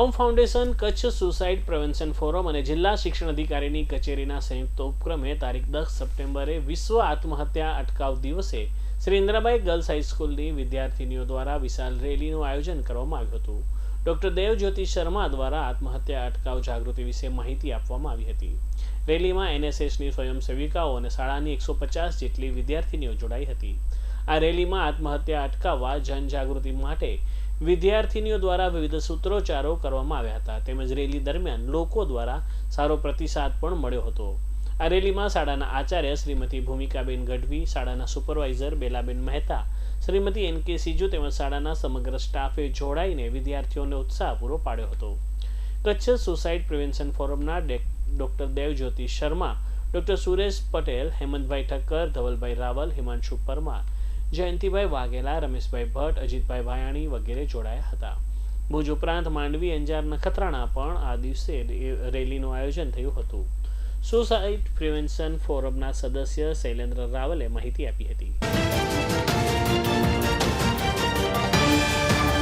Om foundation, Kutch suicide prevention forum અને જિલ્લા શિક્ષણ અધિકારીની કચેરીના સંયુક્ત ઉપક્રમે તારીખ દસ સપ્ટેમ્બરે વિશ્વ આત્મહત્યા અટકાવ દિવસે શ્રી ઇન્દ્રાબાઈ ગર્લ્સ હાઈસ્કૂલની વિદ્યાર્થીનીઓ દ્વારા વિશાલ રેલીનું આયોજન કરવામાં આવ્યું હતું. ડોક્ટર દેવજ્યોતિ શર્મા દ્વારા આત્મહત્યા અટકાવ જાગૃતિ વિશે માહિતી આપવામાં આવી હતી. રેલીમાં એનએસએસની સ્વયંસેવિકાઓ અને શાળાની એકસો પચાસ જેટલી વિદ્યાર્થીનીઓ જોડાઈ હતી. આ રેલીમાં આત્મહત્યા અટકાવવા જનજાગૃતિ માટે વિદ્યાર્થીનીઓ દ્વારા વિવિધ સૂત્રોચ્ચારો કરવામાં આવ્યા હતા. તેમજ રેલી દરમિયાન લોકો દ્વારા સારો પ્રતિસાદ પણ મળ્યો હતો. આ રેલીમાં શાળાના આચાર્ય શ્રીમતી ભૂમિકાબેન ગઢવી, શાળાના supervisor Belaben Mehta, Shrimati N K Siju તેમજ શાળાના સમગ્ર સ્ટાફે જોડાઈને વિદ્યાર્થીઓને ઉત્સાહ પૂરો પાડ્યો હતો. કચ્છ સુસાઇડ પ્રિવેન્શન ફોરમના ડોક્ટર દેવજ્યોતિ શર્મા, ડોક્ટર સુરેશ પટેલ, હેમંતભાઈ ઠક્કર, ધવલભાઈ રાવલ, હિમાંશુ પરમાર જયંતિભાઈ વાઘેલા, રમેશભાઈ ભટ્ટ, અજીતભાઈ ભાયાણી વગેરે જોડાયા હતા. ભુજ ઉપરાંત માંડવી, અંજાર, નખત્રાણા પણ આ દિવસે રેલીનું આયોજન થયું હતું. સુસાઇડ પ્રિવેન્શન ફોરમના સદસ્ય શૈલેન્દ્ર રાવલે માહિતી આપી હતી.